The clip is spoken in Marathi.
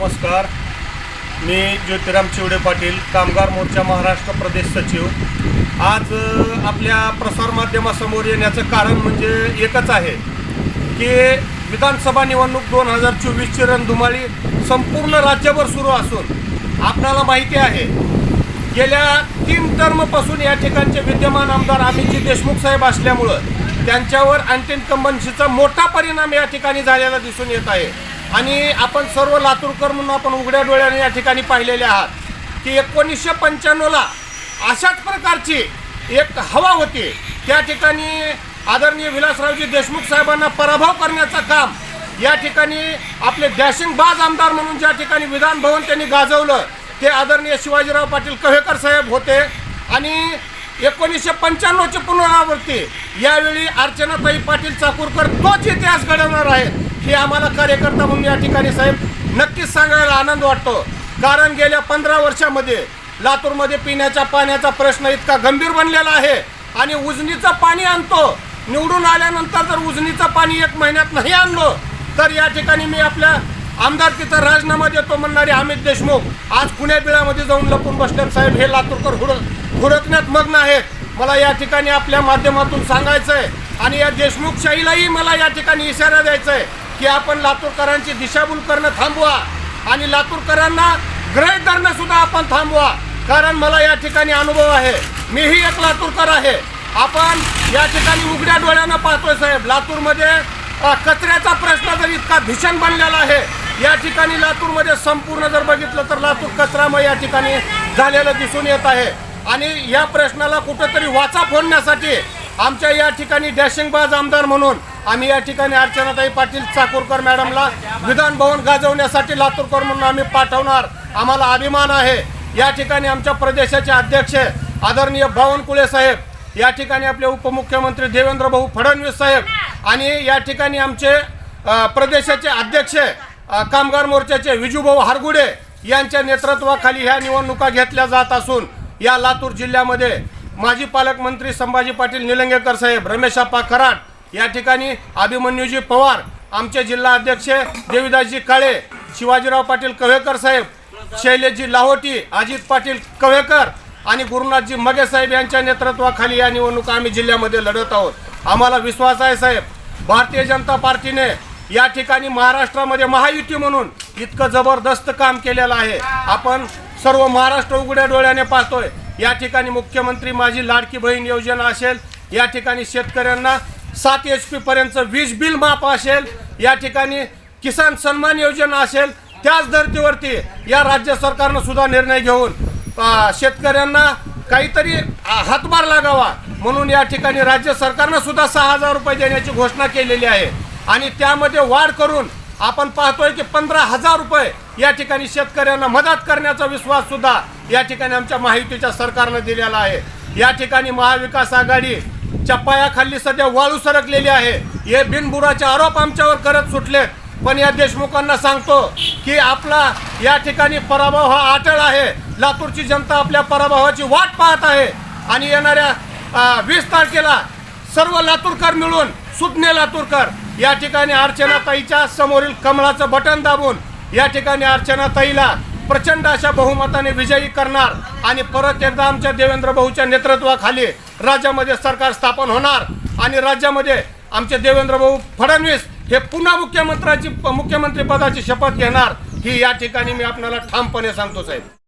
नमस्कार. मी ज्योतिराम चिवडे पाटील कामगार मोर्चा महाराष्ट्र प्रदेश सचिव. आज आपल्या प्रसारमाध्यमासमोर येण्याचं कारण म्हणजे एकच आहे की विधानसभा निवडणूक दोन हजार चोवीसची रणधुमाळी संपूर्ण राज्यभर सुरू असून आपणाला माहिती आहे गेल्या तीन टर्मपासून या ठिकाणचे विद्यमान आमदार अमितजी देशमुख साहेब असल्यामुळं त्यांच्यावर अँटी इन्कम्बन्सीचा मोठा परिणाम या ठिकाणी झालेला दिसून येत आहे. आणि आपण सर्व लातूरकर म्हणून आपण उघड्या डोळ्याने या ठिकाणी पाहिलेले आहात की एकोणीसशे पंच्याण्णवला अशाच प्रकारची एक हवा होती. त्या ठिकाणी आदरणीय विलासरावजी देशमुख साहेबांना पराभव करण्याचं काम या ठिकाणी आपले डॅशिंग बाज आमदार म्हणून ज्या ठिकाणी विधानभवन त्यांनी गाजवलं ते आदरणीय शिवाजीराव पाटील कव्हेकर साहेब होते. आणि एकोणीसशे पंच्याण्णवची पुनरावृत्ती यावेळी अर्चनाताई पाटील चाकूरकर तोच इतिहास घडवणार आहे हे आम्हाला कार्यकर्ता म्हणून या ठिकाणी साहेब नक्कीच सांगायला आनंद वाटतो. कारण गेल्या पंधरा वर्षामध्ये लातूरमध्ये पिण्याच्या पाण्याचा प्रश्न इतका गंभीर बनलेला आहे आणि उजनीचं पाणी आणतो. निवडून आल्यानंतर जर उजनीचं पाणी एक महिन्यात नाही आणलं तर या ठिकाणी मी आपल्या आमदारकीचा राजीनामा देतो म्हणणारे अमित देशमुख आज पुण्या बिळामध्ये जाऊन लपून बसले साहेब हे लातूरकर हुड हुडकण्यात मग्न आहेत. मला या ठिकाणी आपल्या माध्यमातून सांगायचं आहे आणि या देशमुखशाहीलाही मला या ठिकाणी इशारा द्यायचा आहे की आपण लातूरकरांची दिशाभूल करणं थांबवा आणि लातूरकरांना ग्रहित धरणं सुद्धा आपण थांबवा. कारण मला या ठिकाणी अनुभव आहे. मीही एक लातूरकर आहे. आपण या ठिकाणी उघड्या डोळ्यानं पाहतोय साहेब. लातूरमध्ये कचऱ्याचा प्रश्न जर इतका भीषण बनलेला आहे या ठिकाणी लातूरमध्ये संपूर्ण जर बघितलं तर लातूर कचरामय या ठिकाणी झालेलं दिसून येत आहे. आणि या प्रश्नाला कुठंतरी वाचा फोडण्यासाठी आमच्या या ठिकाणी डॅशिंगबाज आमदार म्हणून आम्ही या ठिकाणी अर्चनाताई पाटील चाकूरकर मॅडमला विधान भवन गाजवण्यासाठी लातूरकर म्हणून आम्ही पाठवणार. आम्हाला अभिमान आहे. या ठिकाणी आमच्या प्रदेशाचे अध्यक्ष आदरणीय बावनकुळे साहेब या ठिकाणी आपले उपमुख्यमंत्री देवेंद्र भाऊ फडणवीस साहेब आणि या ठिकाणी आमचे प्रदेशाचे अध्यक्ष कामगार मोर्चाचे विजूभाऊ हारगुडे यांच्या नेतृत्वाखाली ह्या निवडणुका घेतल्या जात असून या लातूर जिल्ह्यामध्ये माजी पालकमंत्री संभाजी पाटील निलंगेकर साहेब रमेशाप्पा कराड या ठिकाणी अभिमन्यूजी पवार आमचे जिल्हा अध्यक्ष देवीदासजी काळे शिवाजीराव पाटील कव्हेकर साहेब शैलेशजी लाहोटी अजित पाटील कव्हेकर आणि गुरुनाथजी मगे साहेब यांच्या नेतृत्वाखाली या निवडणुका आम्ही जिल्ह्यामध्ये लढत आहोत. आम्हाला विश्वास आहे साहेब भारतीय जनता पार्टीने या ठिकाणी महाराष्ट्रामध्ये महायुती म्हणून इतकं जबरदस्त काम केलेलं आहे. आपण सर्व महाराष्ट्र उघड्या डोळ्याने पाहतोय. या ठिकाणी मुख्यमंत्री माझी लाडकी बहीण योजना असेल या ठिकाणी शेतकऱ्यांना सात एच पी पर्यंत वीज बिल माफ असेल या ठिकाणी किसान सन्मान योजना असेल त्याच धर्तीवरती या राज्य सरकारनं सुद्धा निर्णय घेऊन शेतकऱ्यांना काहीतरी हातभार लागावा म्हणून या ठिकाणी राज्य सरकारनं सुद्धा सहा हजार रुपये देण्याची घोषणा केलेली आहे. आणि त्यामध्ये वाढ करून आपण पाहतोय की पंधरा हजार रुपये या ठिकाणी शेतकऱ्यांना मदत करण्याचा विश्वास सुद्धा या ठिकाणी आमच्या माहितीच्या सरकारनं दिलेला आहे. या ठिकाणी महाविकास आघाडी आघाडीच्या पायाखाली सध्या वाळू सरकलेली आहे. हे बिनबुराचे आरोप आमच्यावर करत सुटले पण या देशमुखांना सांगतो की आपला या ठिकाणी पराभव हा आटळ आहे. लातूरची जनता आपल्या पराभवाची वाट पाहत आहे. आणि येणाऱ्या वीस तारखेला सर्व लातूरकर मिळून सुज्ञ लातूरकर या ठिकाणी अर्चनाताईच्या समोरील कमळाचं बटन दाबून या ठिकाणी अर्चनाताईला प्रचंड अशा बहुमताने विजयी करणार आणि परत एकदा आमच्या देवेंद्र भाऊच्या नेतृत्वाखाली राज्यामध्ये सरकार स्थापन होणार आणि राज्यामध्ये आमचे देवेंद्र भाऊ फडणवीस हे पुन्हा मुख्यमंत्र्याची मुख्यमंत्री पदाची शपथ घेणार ही या ठिकाणी मी आपल्याला ठामपणे सांगतो साहेब.